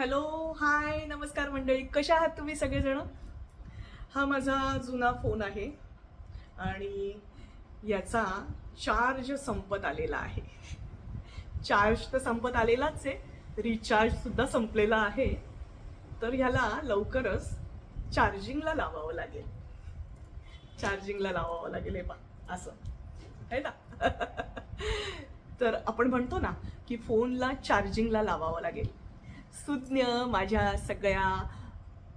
Hello hi नमस्कार मंडळी. कशा आहात तुम्ही सगळेजण? हा माझा जुना फोन आहे आणि याचा चार्ज संपत आलेला आहे. चार्ज तर संपत आलेलाच आहे. रिचार्जसुद्धा संपलेला आहे. तर ह्याला लवकरच चार्जिंगला लावावं लागेल. चार्जिंगला लावावं लागेल हे पा असं. आहे ना? तर आपण म्हणतो ना की फोनला चार्जिंगला लावावं लागेल. सुज्ञ माझ्या सगळ्या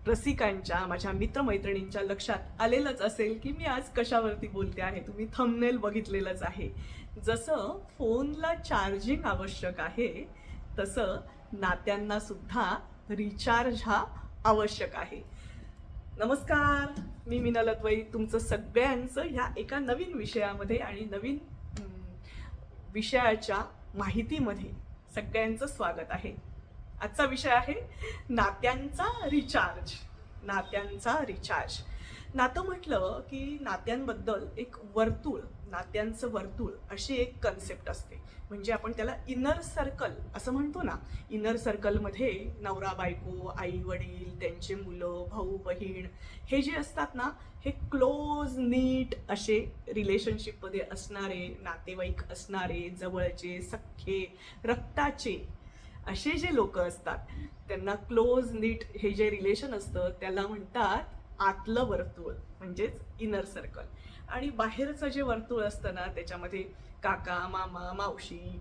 रसिकांच्या माझ्या मित्रमैत्रिणींच्या लक्षात आलेलंच असेल की मी आज कशावरती बोलते आहे. तुम्ही थंबनेल बघितलेलंच आहे. जसं फोनला चार्जिंग आवश्यक आहे तसं नात्यांना सुद्धा रिचार्ज हा आवश्यक आहे. नमस्कार मी मीना तुमचं सगळ्यांचं ह्या एका नवीन विषयामध्ये आणि नवीन विषयाच्या माहितीमध्ये सगळ्यांचं स्वागत आहे. आजचा विषय आहे नात्यांचा रिचार्ज नात्यांचा रिचार्ज नातं म्हटलं की नात्यांबद्दल एक वर्तुळ नात्यांचं वर्तुळ अशी एक कन्सेप्ट असते. म्हणजे आपण त्याला इनर सर्कल असं म्हणतो ना इनर सर्कलमध्ये नवरा बायको आई वडील त्यांचे मुलं भाऊ बहीण हे जे असतात ना हे क्लोज नीट असे रिलेशनशिपमध्ये असणारे नातेवाईक असणारे जवळचे सख्खे रक्ताचे असे जे लोक असतात त्यांना क्लोज नीट हे जे रिलेशन असतं त्याला म्हणतात आतलं वर्तुळ म्हणजेच इनर सर्कल आणि बाहेरचं जे वर्तुळ असतं ना त्याच्यामध्ये काका मामा मावशी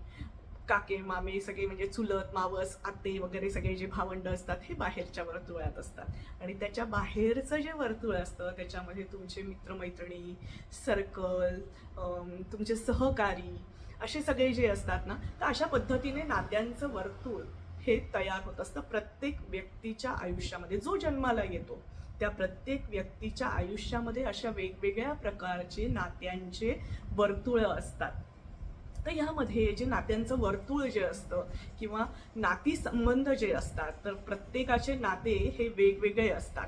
काके मामे सगळे म्हणजे चुलत मावस आते वगैरे सगळे जे भावंड असतात हे बाहेरच्या वर्तुळात असतात. आणि त्याच्या बाहेरचं जे वर्तुळ असतं त्याच्यामध्ये तुमचे मित्रमैत्रिणी सर्कल तुमचे सहकारी असे सगळे जे असतात ना तर अशा पद्धतीने नात्यांचं वर्तुळ हे तयार होत असतं प्रत्येक व्यक्तीच्या आयुष्यामध्ये. जो जन्माला येतो त्या प्रत्येक व्यक्तीच्या आयुष्यामध्ये अशा वेगवेगळ्या प्रकारचे नात्यांचे वर्तुळं असतात. तर ह्यामध्ये जे नात्यांचं वर्तुळ जे असतं किंवा नाती संबंध जे असतात तर प्रत्येकाचे नाते हे वेगवेगळे असतात.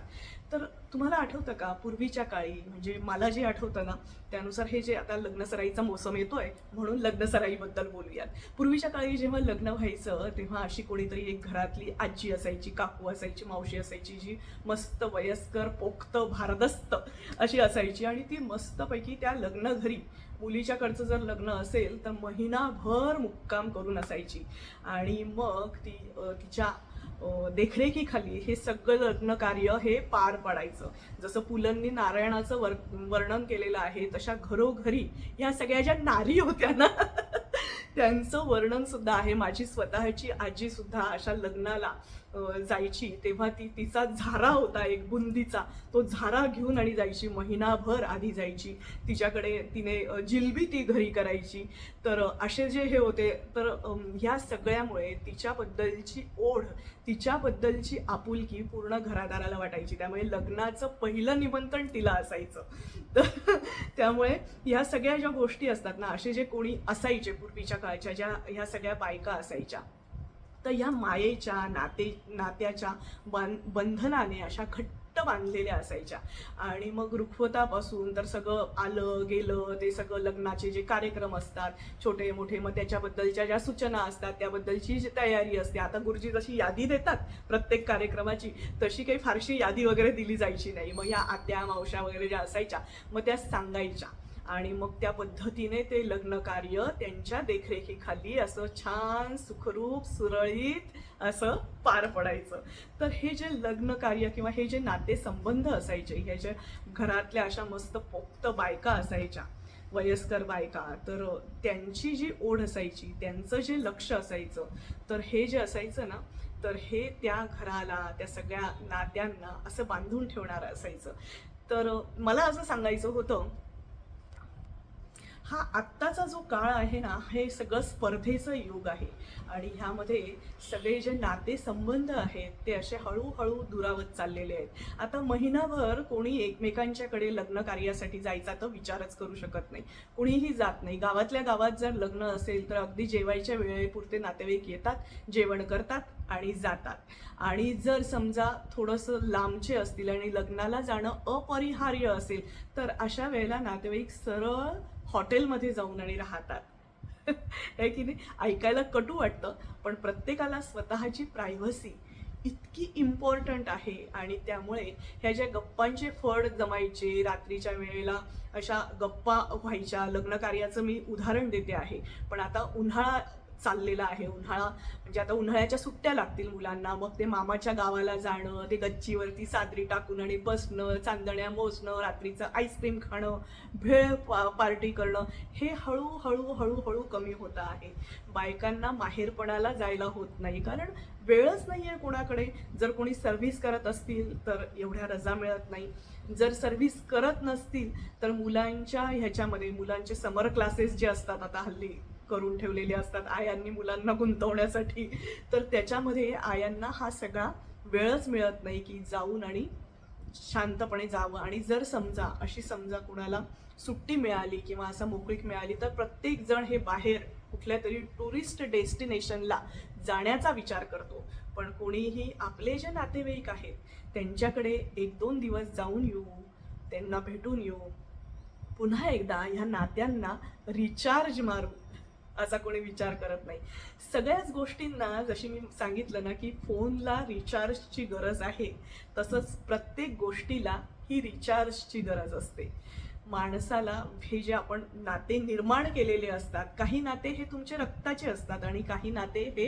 तर तुम्हाला आठवतं का पूर्वीच्या काळी? म्हणजे मला जे आठवतं ना त्यानुसार हे जे आता लग्नसराईचा मोसम येतोय म्हणून लग्नसराईबद्दल बोलूयात. पूर्वीच्या काळी जेव्हा लग्न व्हायचं तेव्हा अशी कोणीतरी एक घरातली आजी असायची काकू असायची मावशी असायची जी मस्त वयस्कर पोक्त भारदस्त अशी असायची. आणि ती मस्तपैकी त्या लग्न घरी मुलीच्याकडचं जर लग्न असेल तर महिनाभर मुक्काम करून असायची. आणि मग ती तिच्या देखरेखीखाली हे सगळं लग्न कार्य हे पार पडायचं. जसं पुलंनी नारायणाचं वर वर्णन केलेलं आहे तशा घरोघरी ह्या सगळ्या ज्या नारी होत्या ना त्यांचं वर्णन सुद्धा आहे. माझी स्वतःची आजी सुद्धा अशा लग्नाला जायची. तेव्हा ती तिचा झारा होता एक बुंदीचा. तो झारा घेऊन आणि जायची. महिनाभर आधी जायची. तिच्याकडे तिने जिलबी ती घरी करायची. तर असे जे हे होते तर ह्या सगळ्यामुळे तिच्याबद्दलची ओढ तिच्याबद्दलची आपुलकी पूर्ण घरादाराला वाटायची. त्यामुळे लग्नाचं पहिलं निमंत्रण तिला असायचं. तर त्यामुळे ह्या सगळ्या ज्या गोष्टी असतात ना असे जे कोणी असायचे पूर्वीच्या काळच्या ज्या ह्या सगळ्या बायका असायच्या तर या मायेच्या नाते नात्याच्या बां बंधनाने अशा घट्ट बांधलेल्या असायच्या. आणि मग रुखवतापासून तर सगळं आलं गेलं ते सगळं लग्नाचे जे कार्यक्रम असतात छोटे मोठे मग त्याच्याबद्दलच्या ज्या सूचना असतात त्याबद्दलची जी तयारी असते आता गुरुजी जशी यादी देतात प्रत्येक कार्यक्रमाची तशी काही फारशी यादी वगैरे दिली जायची नाही. मग ह्या आत्या मावश्या वगैरे ज्या असायच्या मग त्या सांगायच्या. आणि मग त्या पद्धतीने ते लग्न कार्य त्यांच्या देखरेखीखाली असं छान सुखरूप सुरळीत असं पार पडायचं. तर हे जे लग्न कार्य किंवा हे जे नातेसंबंध असायचे हे जे घरातल्या अशा मस्त पोक्त बायका असायच्या वयस्कर बायका तर त्यांची जी ओढ असायची त्यांचं जे लक्ष असायचं तर हे जे असायचं ना तर हे त्या घराला त्या सगळ्या नात्यांना असं बांधून ठेवणारं असायचं. तर मला असं सांगायचं होतं हा आत्ताचा जो काळ आहे ना हे सगळं स्पर्धेचं युग आहे. आणि ह्यामध्ये सगळे जे नाते संबंध आहेत ते असे हळूहळू दुरावत चाललेले आहेत. आता महिनाभर कोणी एकमेकांच्याकडे लग्न कार्यासाठी जायचा तर विचारच करू शकत नाही. कुणीही जात नाही. गावातल्या गावात जर लग्न असेल तर अगदी जेवायच्या वेळेपुरते नातेवाईक येतात जेवण करतात आणि जातात. आणि जर समजा थोडंसं लांबचे असतील आणि लग्नाला जाणं अपरिहार्य असेल तर अशा वेळेला नातेवाईक सरळ हॉटेलमध्ये जाऊन आणि राहतात. आहे की नाही? ऐकायला कटू वाटतं पण प्रत्येकाला स्वतःची प्रायव्हसी इतकी इम्पॉर्टंट आहे आणि त्यामुळे ह्या ज्या गप्पांचे फड जमायचे रात्रीच्या वेळेला अशा गप्पा व्हायच्या लग्नकार्याचं मी उदाहरण देते आहे. पण आता उन्हाळा चाललेला आहे उन्हाळा. म्हणजे आता उन्हाळ्याच्या सुट्ट्या लागतील मुलांना. मग ते मामाच्या गावाला जाणं ते गच्चीवरती सादरी टाकून आणि बसणं चांदण्या मोजणं रात्रीचं आईस्क्रीम खाणं भेळ पा पार्टी करणं हे हळूहळू हळूहळू कमी होतं आहे. बायकांना माहेरपणाला जायला होत नाही. कारण वेळच नाही आहे कोणाकडे. जर कोणी सर्व्हिस करत असतील तर एवढ्या रजा मिळत नाही. जर सर्व्हिस करत नसतील तर मुलांच्या ह्याच्यामध्ये मुलांचे समर क्लासेस जे असतात आता हल्ली करून ठेवलेले असतात आयांनी मुलांना गुंतवण्यासाठी. तर त्याच्यामध्ये आयांना हा सगळा वेळच मिळत नाही की जाऊन आणि शांतपणे जावं. आणि जर समजा अशी समजा कुणाला सुट्टी मिळाली किंवा असं मोकळीक मिळाली तर प्रत्येक जण हे बाहेर कुठल्या तरी टुरिस्ट डेस्टिनेशनला जाण्याचा विचार करतो. पण कोणीही आपले जे नातेवाईक आहेत त्यांच्याकडे एक दोन दिवस जाऊन येऊ त्यांना भेटून येऊ. पुन्हा एकदा ह्या नात्यांना रिचार्ज मारू. असा कोणी विचार करत नाही. सगळ्याच गोष्टींना जशी मी सांगितलं ना की फोनला रिचार्जची गरज आहे तसंच प्रत्येक गोष्टीला ही रिचार्जची गरज असते. माणसाला हे जे आपण नाते निर्माण केलेले असतात काही नाते हे तुमचे रक्ताचे असतात आणि काही नाते हे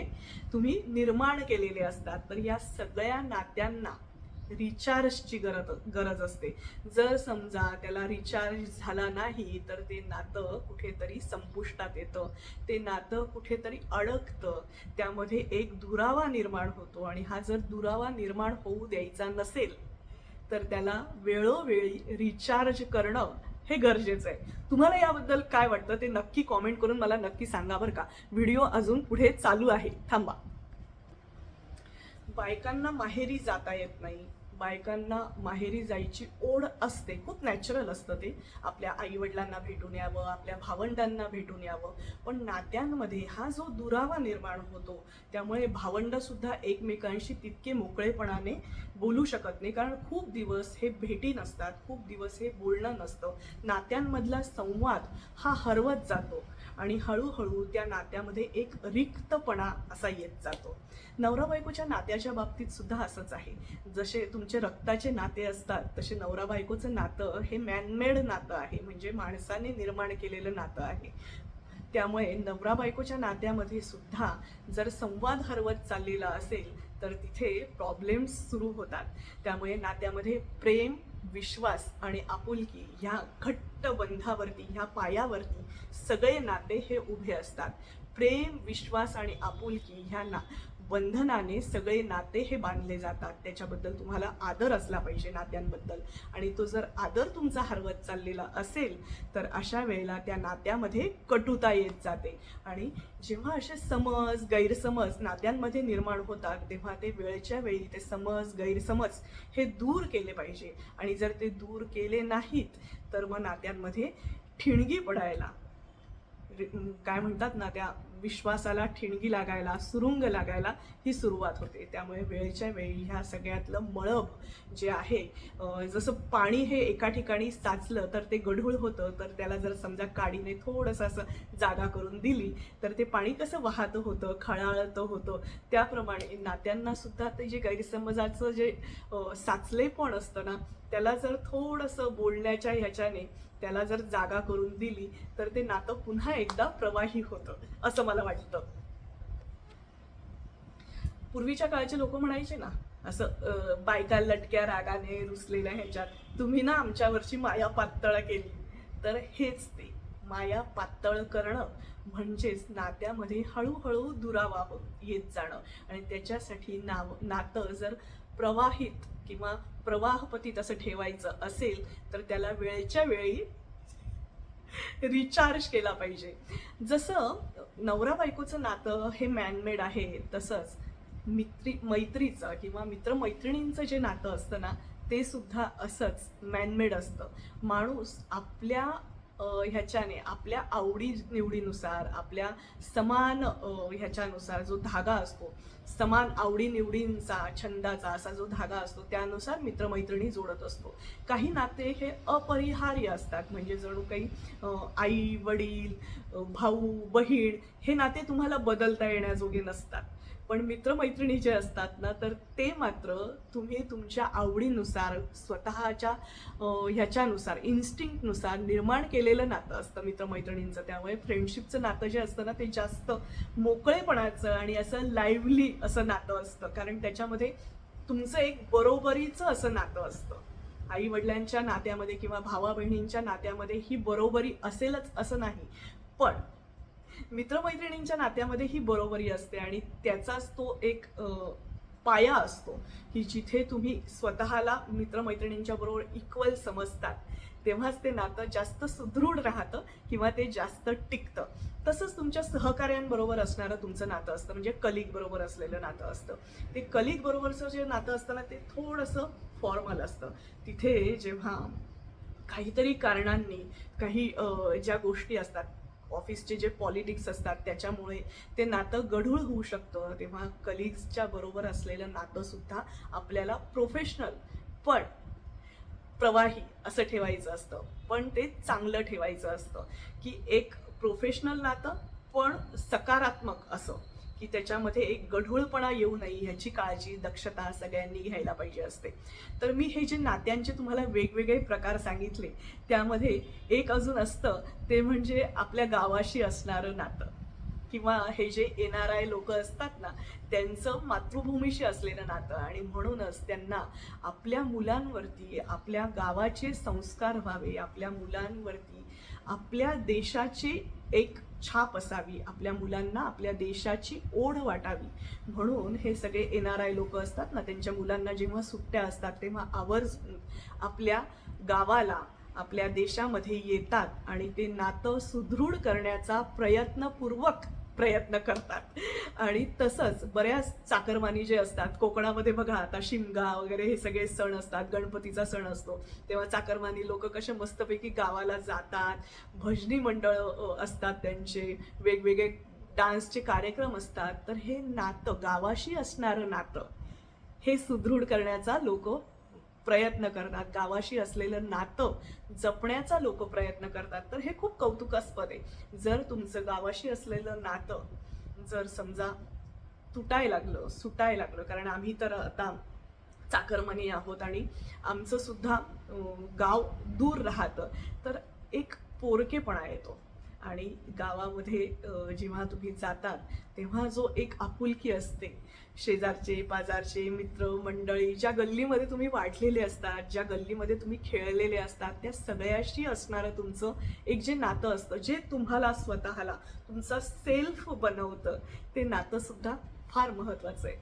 तुम्ही निर्माण केलेले असतात. तर या सगळ्या नात्यांना रिचार्जची गरज गरज असते. जर समजा त्याला रिचार्ज झाला नाही तर ते नातं कुठेतरी संपुष्टात येतं. ते नातं कुठेतरी अडकतं. त्यामध्ये एक दुरावा निर्माण होतो आणि हा जर दुरावा निर्माण होऊ द्यायचा नसेल तर त्याला वेळोवेळी रिचार्ज करणं हे गरजेचं आहे. तुम्हाला याबद्दल काय वाटतं ते नक्की कॉमेंट करून मला नक्की सांगा बरं का. व्हिडिओ अजून पुढे चालू आहे. थांबा. बायकांना माहेरी जाता येत नाही. बायकांना माहेरी जायची ओढ असते खूप नॅचरल असतं ते. आपल्या आईवडिलांना भेटून यावं आपल्या भावंडांना भेटून यावं. पण नात्यांमध्ये हा जो दुरावा निर्माण होतो त्यामुळे भावंडसुद्धा एकमेकांशी तितके मोकळेपणाने बोलू शकत नाही. कारण खूप दिवस हे भेटी नसतात खूप दिवस हे बोलणं नसतं. नात्यांमधला संवाद हा हरवत जातो आणि हळूहळू त्या नात्यामध्ये एक रिक्तपणा असा येत जातो. नवरा बायकोच्या नात्याच्या बाबतीत सुद्धा असंच आहे. जसे तुमचे रक्ताचे नाते असतात तसे नवरा बायकोचं नातं हे मॅनमेड नातं आहे. म्हणजे माणसाने निर्माण केलेलं नातं आहे. त्यामुळे नवरा बायकोच्या नात्यामध्ये सुद्धा जर संवाद हरवत चाललेला असेल तर तिथे प्रॉब्लेम्स सुरू होतात. त्यामुळे नात्यामध्ये प्रेम विश्वास आणि आपुलकी ह्या घट्ट बंधावरती ह्या पायावरती सगळे नाते हे उभे असतात. प्रेम विश्वास आणि आपुलकी ह्या ना बंधनाने सगळे नाते हे बांधले जातात. त्याच्याबद्दल तुम्हाला आदर असला पाहिजे नात्यांबद्दल. आणि तो जर आदर तुमचा हरवत चाललेला असेल तर अशा वेळेला त्या नात्यामध्ये कटुता येत जाते. आणि जेव्हा असे समज गैरसमज नात्यांमध्ये निर्माण होतात तेव्हा ते वेळच्या वेळी ते समज गैरसमज हे दूर केले पाहिजे. आणि जर ते दूर केले नाहीत तर मग नात्यांमध्ये ठिणगी पडायला. काय म्हणतात ना त्या विश्वासाला ठिणगी लागायला सुरुंग लागायला ही सुरुवात होते. त्यामुळे वेळच्या वेळी ह्या सगळ्यातलं मळब जे आहे जसं पाणी हे एका ठिकाणी साचलं तर ते गढूळ होतं तर त्याला जर समजा काडीने थोडंसं असं जागा करून दिली तर ते पाणी कसं वाहतं होतं खळाळतं होतं? त्याप्रमाणे नात्यांना सुद्धा ते जे गैरसमजाचं जे साचलेपण असतं ना त्याला जर थोडंसं बोलण्याच्या ह्याच्याने त्याला जर जागा करून दिली तर ते नातं पुन्हा एकदा प्रवाही होतं असं मला वाटतं. पूर्वीच्या काळचे लोक म्हणायचे ना असं बायका लटक्या रागाने रुसलेल्या ह्याच्यात तुम्ही ना आमच्यावरची माया पातळ केली. तर हेच ते माया पातळ करणं म्हणजेच नात्यामध्ये हळूहळू दुरावा येत जाणं. आणि त्याच्यासाठी नाव नातं जर प्रवाहित किंवा प्रवाहपतीत असं ठेवायचं असेल तर त्याला वेळच्या वेळी रिचार्ज केला पाहिजे. जसं नवरा बायकोचं नातं हे मॅनमेड आहे तसंच मित्री मैत्रीचं किंवा मित्रमैत्रिणींचं जे नातं असतं ना ते सुद्धा असंच मॅनमेड असतं. माणूस आपल्या ह्याच्याने आपल्या आवडी निवडीनुसार आपल्या समान ह्याच्यानुसार जो धागा असतो समान आवडी निवडींचा छंदाचा असा जो धागा असतो त्यानुसार मित्रमैत्रिणी जोडत असतो. काही नाते हे अपरिहार्य असतात म्हणजे जणू काही आई वडील भाऊ बहीण हे नाते तुम्हाला बदलता येण्याजोगे नसतात. पण मित्रमैत्रिणी जे असतात ना तर ते मात्र तुम्ही तुमच्या आवडीनुसार स्वतःच्या ह्याच्यानुसार इन्स्टिंक्टनुसार निर्माण केलेलं नातं असतं मित्रमैत्रिणींचं. त्यामुळे फ्रेंडशिपचं नातं जे असतं ना ते जास्त मोकळेपणाचं आणि असं लाईव्हली असं नातं असतं. कारण त्याच्यामध्ये तुमचं एक बरोबरीचं असं नातं असतं. आई वडिलांच्या नात्यामध्ये किंवा भावा बहिणींच्या नात्यामध्ये ही बरोबरी असेलच असं नाही. पण मित्रमैत्रिणींच्या नात्यामध्ये ही बरोबरी असते आणि त्याचाच तो एक पाया असतो. की जिथे तुम्ही स्वतःला मित्रमैत्रिणींच्या बरोबर इक्वल समजतात तेव्हाच ते नातं जास्त सुदृढ राहतं किंवा ते जास्त टिकतं. तसंच तुमच्या सहकार्यांबरोबर असणारं तुमचं नातं असतं म्हणजे कलिग बरोबर असलेलं नातं असतं. ते कलिग बरोबरचं जे नातं असतं ना ते थोडंसं फॉर्मल असतं. तिथे जेव्हा काहीतरी कारणांनी काही ज्या गोष्टी असतात ऑफिसचे जे पॉलिटिक्स असतात त्याच्यामुळे ते नातं गढूळ होऊ शकतं. तेव्हा कलिग्सच्या बरोबर असलेलं नातं सुद्धा आपल्याला प्रोफेशनल पण प्रवाही असं ठेवायचं असतं. पण ते चांगलं ठेवायचं असतं. की एक प्रोफेशनल नातं पण सकारात्मक असं. की त्याच्यामध्ये एक गढूळपणा येऊ नये ह्याची काळजी दक्षता सगळ्यांनी घ्यायला पाहिजे असते. तर मी हे जे नात्यांचे तुम्हाला वेगवेगळे प्रकार सांगितले त्यामध्ये एक अजून असतं ते म्हणजे आपल्या गावाशी असणारं नातं. किंवा हे जे एन आर आय लोक असतात ना त्यांचं मातृभूमीशी असलेलं नातं आणि म्हणूनच त्यांना आपल्या मुलांवरती आपल्या गावाचे संस्कार व्हावे आपल्या मुलांवरती आपल्या देशाची एक छाप असावी आपल्या मुलांना आपल्या देशाची ओढ वाटावी. म्हणून हे सगळे एन आर आय लोक असतात ना त्यांच्या मुलांना जेव्हा सुट्ट्या असतात तेव्हा आवर्जून आपल्या गावाला आपल्या देशामध्ये येतात आणि ते नातं सुदृढ करण्याचा प्रयत्नपूर्वक प्रयत्न करतात. आणि तसंच बऱ्याच चाकरमानी जे असतात कोकणामध्ये बघा आता शिमगा वगैरे हे सगळे सण असतात गणपतीचा सण असतो. तेव्हा चाकरमानी लोक कसे मस्तपैकी गावाला जातात भजनी मंडळ असतात त्यांचे वेगवेगळे डान्सचे कार्यक्रम असतात. तर हे नातं गावाशी असणारं नातं हे सुदृढ करण्याचा लोक प्रयत्न करतात गावाशी असलेलं नातं जपण्याचा लोक प्रयत्न करतात तर हे खूप कौतुकास्पद आहे. जर तुमचं गावाशी असलेलं नातं जर समजा तुटाय लागलं सुटाय लागलं कारण आम्ही तर आता चाकरमनी आहोत आणि आमचं सुद्धा गाव दूर राहतं तर एक पोरकेपणा येतो. आणि गावामध्ये जेव्हा तुम्ही जातात तेव्हा जो एक आपुलकी असते. शेजारचे पाजारचे मित्र मंडळी ज्या गल्लीमध्ये तुम्ही वाढलेले असतात ज्या गल्लीमध्ये तुम्ही खेळलेले असतात त्या सगळ्याशी असणारं तुमचं एक जे नातं असतं जे तुम्हाला स्वतःला तुमचा सेल्फ बनवतं ते नातं सुद्धा फार महत्वाचं आहे.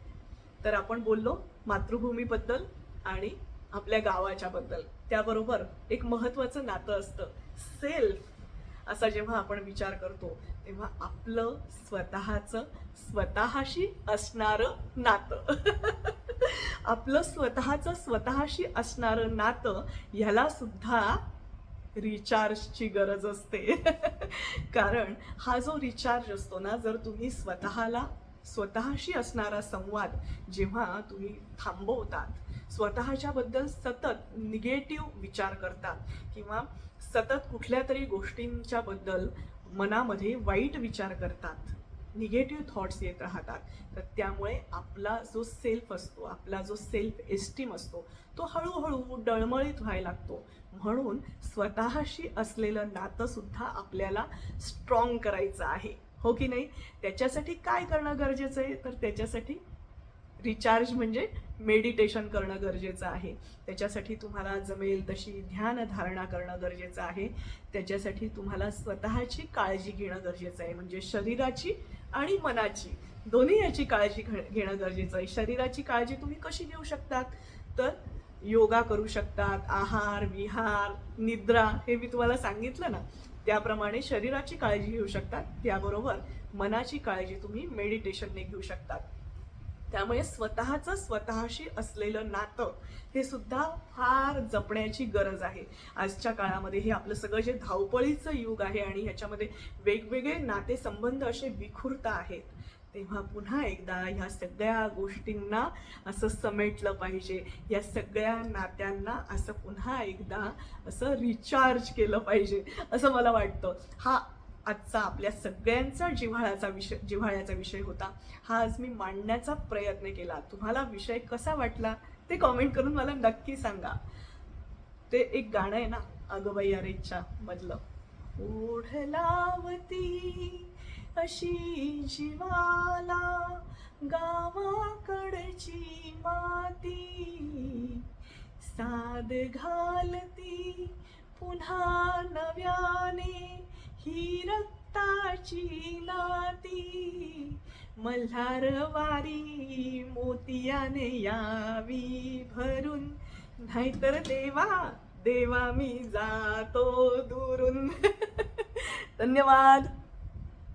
तर आपण बोललो मातृभूमीबद्दल आणि आपल्या गावाच्या बद्दल. त्याबरोबर एक महत्त्वाचं नातं असतं सेल्फ. असा जेव्हा आपण विचार करतो तेव्हा आपलं स्वतःचं स्वतःशी असणारं नातं. आपलं स्वतःचं स्वतःशी असणारं नातं ह्याला सुद्धा रिचार्जची गरज असते. कारण हा जो रिचार्ज असतो ना जर तुम्ही स्वतःला स्वतःशी असणारा संवाद जेव्हा तुम्ही थांबवतात स्वतःच्याबद्दल सतत निगेटिव्ह विचार करतात किंवा सतत कुठल्या तरी गोष्टींच्या बद्दल मनामध्ये वाईट विचार करतात. निगेटिव्ह थॉट्स येत राहतात. तर त्यामुळे आपला जो सेल्फ असतो आपला जो सेल्फ एस्टीम असतो तो हळूहळू डळमळीत व्हायला लागतो. म्हणून स्वतःशी असलेलं नातंसुद्धा आपल्याला स्ट्रॉंग करायचं आहे. हो की नाही? त्याच्यासाठी काय करणं गरजेचं आहे? तर त्याच्यासाठी रिचार्ज म्हणजे मेडिटेशन करणं गरजेचं आहे. त्याच्यासाठी तुम्हाला जमेल तशी ध्यान धारणा करणं गरजेचं आहे. त्याच्यासाठी तुम्हाला स्वतःची काळजी घेणं गरजेचं आहे. म्हणजे शरीराची आणि मनाची. दोन्ही याची काळजी घे- घेणं गरजेचं आहे. शरीराची काळजी तुम्ही कशी घेऊ शकतात? तर योगा करू शकतात. आहार विहार निद्रा हे मी तुम्हाला सांगितलं ना त्याप्रमाणे शरीराची काळजी घेऊ शकतात. त्याबरोबर मनाची काळजी तुम्ही मेडिटेशनने घेऊ शकतात. त्यामुळे स्वतःचं स्वतःशी असलेलं नातं हे सुद्धा फार जपण्याची गरज आहे. आजच्या काळामध्ये हे आपलं सगळं जे धावपळीचं युग आहे आणि ह्याच्यामध्ये वेगवेगळे नातेसंबंध असे विखुरता आहेत तेव्हा पुन्हा एकदा ह्या सगळ्या गोष्टींना असं समेटलं पाहिजे. या सगळ्या नात्यांना असं पुन्हा एकदा असं रिचार्ज केलं पाहिजे असं मला वाटतं. हा आजचा आपल्या सगळ्यांचा जिव्हाळ्याचा विषय जिव्हाळ्याचा विषय होता. हा आज मी मांडण्याचा प्रयत्न केला. तुम्हाला विषय कसा वाटला ते कॉमेंट करून मला नक्की सांगा. ते एक गाणं आहे ना अगबाई अरेच्या मधलं. ओढलावती अशी जीवाला गावाकडची माती. साद घालती पुन्हा नव्याने ही रक्ताची नाती मल्हारवारी मोतियाने यावी भरून. नाहीतर देवा देवा मी जातो दुरून. धन्यवाद.